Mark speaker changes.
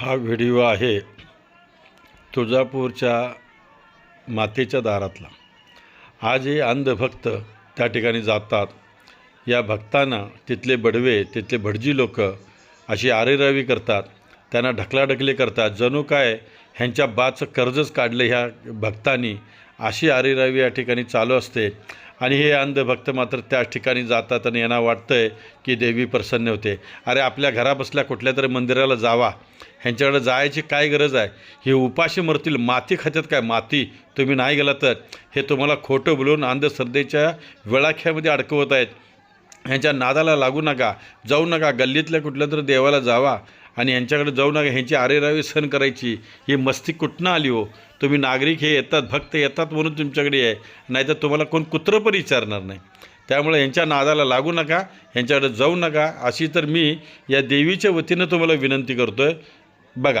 Speaker 1: हा व्हिडिओ आहे तुळजापूरच्या मातेच्या दारातला. आज हे अंधभक्त त्या ठिकाणी जातात. या भक्तांना तिथले बडवे तिथले भटजी लोक अशी आरेरावी करतात. त्यांना ढकलाढकली करतात. जणू काय ह्यांच्या बाचं कर्जच काढलं ह्या भक्तांनी अशी आरेरावी या ठिकाणी चालू असते. आणि हे अंधभक्त मात्र त्या ठिकाणी जातात आणि यांना वाटतं आहे की देवी प्रसन्न होते. अरे आपल्या घराबसल्या कुठल्या तरी मंदिराला जावा. ह्यांच्याकडे जायची काय गरज आहे? हे उपाशी मरतील माती खात्यात काय? माती तुम्ही नाही गेला तर? हे तुम्हाला खोटं बोलून अंधश्रद्धेच्या वेळाख्यामध्ये अडकवत आहेत. ह्यांच्या नादाला लागू नका जाऊ नका. गल्लीतल्या कुठल्या तर देवाला जावा आणि यांच्याकडे जाऊ नका. ह्यांची आरेरावी सण करायची. ही मस्ती कुठनं आली हो? तुम्ही नागरिक हे येतात भक्त येतात म्हणून तुमच्याकडे आहे. नाहीतर तुम्हाला कोण कुत्रं पण विचारणार नाही. त्यामुळे यांच्या नादाला लागू नका यांच्याकडे जाऊ नका. अशी तर मी या देवीच्या वतीनं तुम्हाला विनंती करतो आहे बघा